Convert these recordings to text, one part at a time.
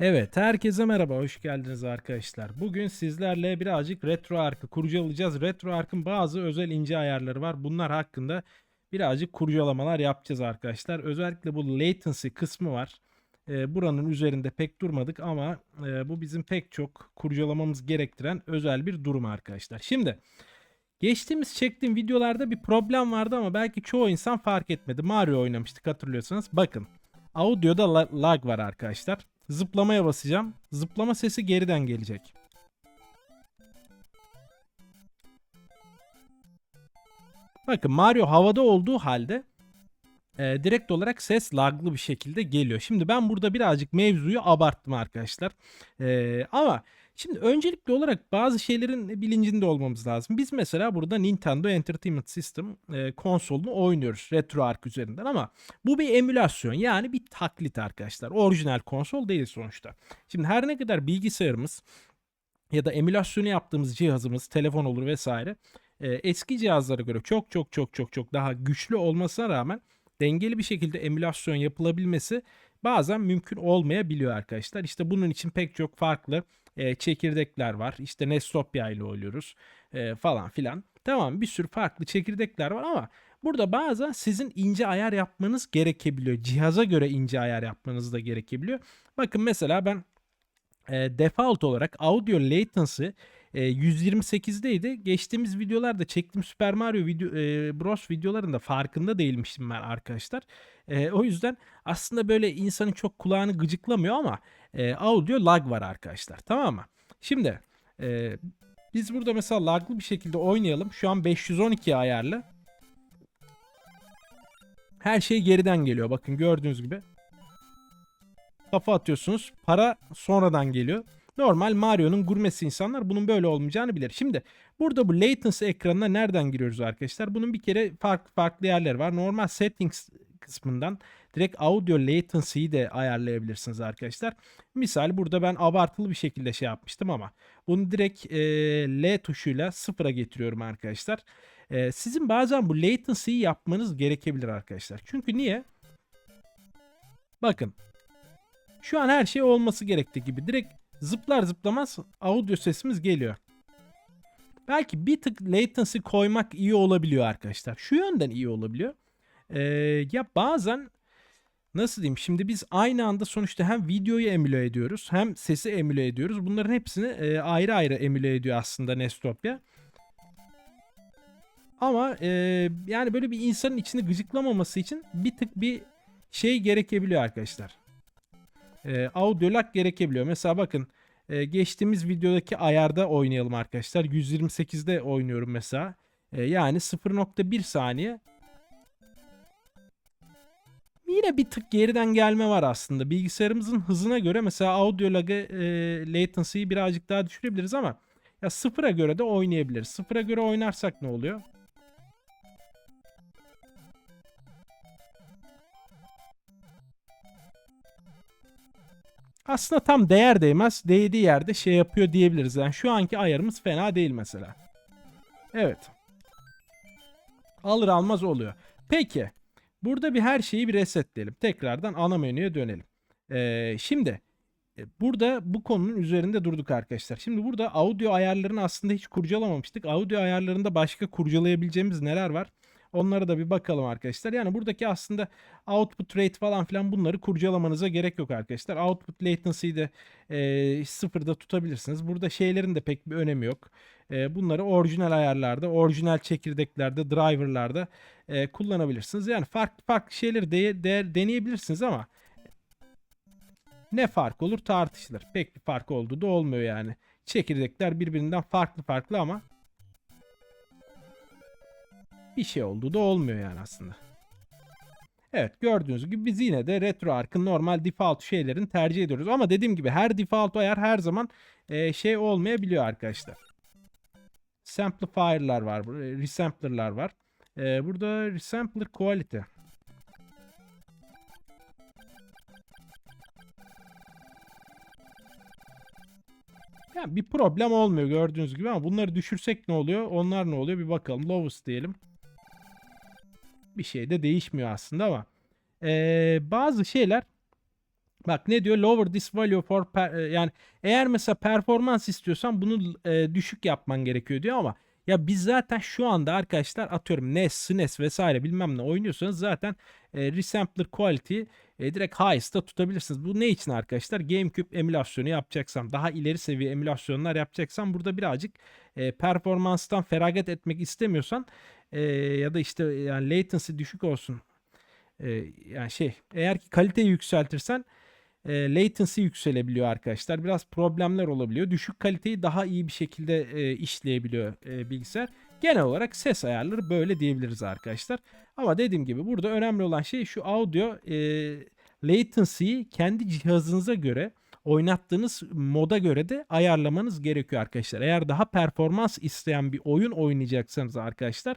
Evet, herkese merhaba, hoş geldiniz arkadaşlar. Bugün sizlerle birazcık RetroArch'ı kurcalayacağız. RetroArch'ın bazı özel ince ayarları var. Bunlar hakkında birazcık kurcalamalar yapacağız arkadaşlar. Özellikle bu latency kısmı var. Ee, buranın üzerinde pek durmadık ama e, bu bizim pek çok kurcalamamız gerektiren özel bir durum arkadaşlar. Şimdi geçtiğimiz çektiğim videolarda bir problem vardı ama belki çoğu insan fark etmedi. Mario oynamıştık hatırlıyorsanız. Bakın audioda la- lag var arkadaşlar. Zıplamaya basacağım. Zıplama sesi geriden gelecek. Bakın Mario havada olduğu halde e, direkt olarak ses laglı bir şekilde geliyor. Şimdi ben burada birazcık mevzuyu abarttım arkadaşlar. E, ama şimdi öncelikli olarak bazı şeylerin bilincinde olmamız lazım. Biz mesela burada Nintendo Entertainment System e, konsolunu oynuyoruz RetroArch üzerinden ama bu bir emülasyon yani bir taklit arkadaşlar. Orijinal konsol değil sonuçta. Şimdi her ne kadar bilgisayarımız ya da emülasyonu yaptığımız cihazımız telefon olur vesaire e, eski cihazlara göre çok çok çok çok çok daha güçlü olmasına rağmen dengeli bir şekilde emülasyon yapılabilmesi bazen mümkün olmayabiliyor arkadaşlar. İşte bunun için pek çok farklı e, çekirdekler var. İşte Nestopia ile oynuyoruz e, falan filan. Tamam bir sürü farklı çekirdekler var ama burada bazen sizin ince ayar yapmanız gerekebiliyor. Cihaza göre ince ayar yapmanız da gerekebiliyor. Bakın mesela ben e, default olarak audio latency e, 128'deydi. Geçtiğimiz videolarda çektiğim Super Mario video, e, Bros videolarında farkında değilmiştim ben arkadaşlar. E, o yüzden aslında böyle insanın çok kulağını gıcıklamıyor ama e, audio lag var arkadaşlar. Tamam mı? Şimdi e, biz burada mesela laglı bir şekilde oynayalım. Şu an 512 ayarlı. Her şey geriden geliyor. Bakın gördüğünüz gibi. Kafa atıyorsunuz. Para sonradan geliyor. Normal Mario'nun gurmesi insanlar bunun böyle olmayacağını bilir. Şimdi burada bu latency ekranına nereden giriyoruz arkadaşlar? Bunun bir kere farklı farklı yerleri var. Normal settings kısmından direkt audio latency'yi de ayarlayabilirsiniz arkadaşlar. Misal burada ben abartılı bir şekilde şey yapmıştım ama bunu direkt e, L tuşuyla sıfıra getiriyorum arkadaşlar. E, sizin bazen bu latency'yi yapmanız gerekebilir arkadaşlar. Çünkü niye? Bakın. Şu an her şey olması gerektiği gibi. Direkt zıplar zıplamaz audio sesimiz geliyor. Belki bir tık latency koymak iyi olabiliyor arkadaşlar. Şu yönden iyi olabiliyor. Ee, ya bazen nasıl diyeyim şimdi biz aynı anda sonuçta hem videoyu emüle ediyoruz hem sesi emüle ediyoruz. Bunların hepsini e, ayrı ayrı emüle ediyor aslında Nestopia. Ama e, yani böyle bir insanın içini gıcıklamaması için bir tık bir şey gerekebiliyor arkadaşlar. E, audio lag gerekebiliyor. Mesela bakın e, geçtiğimiz videodaki ayarda oynayalım arkadaşlar. 128'de oynuyorum mesela. E, yani 0.1 saniye. Yine bir tık geriden gelme var aslında. Bilgisayarımızın hızına göre mesela audio lag'ı e, latency'yi birazcık daha düşürebiliriz ama ya sıfıra göre de oynayabiliriz. Sıfıra göre oynarsak ne oluyor? Aslında tam değer değmez. Değdiği yerde şey yapıyor diyebiliriz. Yani şu anki ayarımız fena değil mesela. Evet. Alır almaz oluyor. Peki. Burada bir her şeyi bir resetleyelim. Tekrardan ana menüye dönelim. Ee, şimdi e, burada bu konunun üzerinde durduk arkadaşlar. Şimdi burada audio ayarlarını aslında hiç kurcalamamıştık. Audio ayarlarında başka kurcalayabileceğimiz neler var? Onlara da bir bakalım arkadaşlar. Yani buradaki aslında output rate falan filan bunları kurcalamanıza gerek yok arkadaşlar. Output latency'yi de e, sıfırda tutabilirsiniz. Burada şeylerin de pek bir önemi yok. E, bunları orijinal ayarlarda, orijinal çekirdeklerde, driverlarda e, kullanabilirsiniz. Yani farklı farklı şeyleri de, de, deneyebilirsiniz ama ne fark olur tartışılır. Pek bir fark olduğu da olmuyor yani. Çekirdekler birbirinden farklı farklı ama bir şey olduğu da olmuyor yani aslında. Evet gördüğünüz gibi biz yine de RetroArch'ın normal default şeylerini tercih ediyoruz. Ama dediğim gibi her default ayar her zaman e, şey olmayabiliyor arkadaşlar. Samplifier'lar var, resampler'lar var. E, burada resampler quality. Yani bir problem olmuyor gördüğünüz gibi ama bunları düşürsek ne oluyor? Onlar ne oluyor? Bir bakalım. Lowest diyelim bir şey de değişmiyor aslında ama ee, bazı şeyler Bak ne diyor? Lower this value for per- e, yani eğer mesela performans istiyorsan bunu e, düşük yapman gerekiyor diyor ama ya biz zaten şu anda arkadaşlar atıyorum NES, SNES vesaire bilmem ne oynuyorsanız zaten e, resampler quality e, direkt highest'ta tutabilirsiniz. Bu ne için arkadaşlar? GameCube emülasyonu yapacaksam, daha ileri seviye emülasyonlar yapacaksam burada birazcık e, performanstan feragat etmek istemiyorsan e, ya da işte yani latency düşük olsun. E, yani şey eğer ki kaliteyi yükseltirsen e, latency yükselebiliyor arkadaşlar. Biraz problemler olabiliyor. Düşük kaliteyi daha iyi bir şekilde e, işleyebiliyor e, bilgisayar. Genel olarak ses ayarları böyle diyebiliriz arkadaşlar. Ama dediğim gibi burada önemli olan şey şu audio e, latency'yi kendi cihazınıza göre oynattığınız moda göre de ayarlamanız gerekiyor arkadaşlar. Eğer daha performans isteyen bir oyun oynayacaksanız arkadaşlar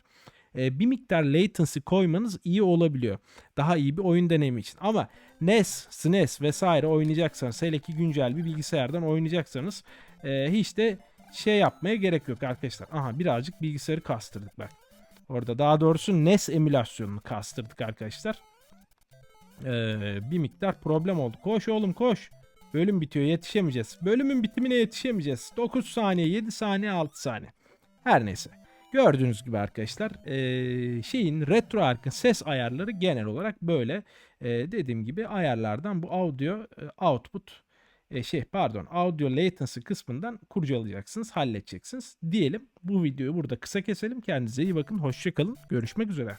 e, bir miktar latency koymanız iyi olabiliyor. Daha iyi bir oyun deneyimi için. Ama NES, SNES vesaire oynayacaksanız hele ki güncel bir bilgisayardan oynayacaksanız e, hiç de şey yapmaya gerek yok arkadaşlar. Aha birazcık bilgisayarı kastırdık bak. Orada daha doğrusu NES emülasyonunu kastırdık arkadaşlar. Ee, bir miktar problem oldu. Koş oğlum koş. Bölüm bitiyor yetişemeyeceğiz. Bölümün bitimine yetişemeyeceğiz. 9 saniye, 7 saniye, 6 saniye. Her neyse. Gördüğünüz gibi arkadaşlar şeyin retro arkın ses ayarları genel olarak böyle. Ee, dediğim gibi ayarlardan bu audio output şey pardon audio latency kısmından kurcalayacaksınız, halledeceksiniz. Diyelim bu videoyu burada kısa keselim. Kendinize iyi bakın. Hoşçakalın. Görüşmek üzere.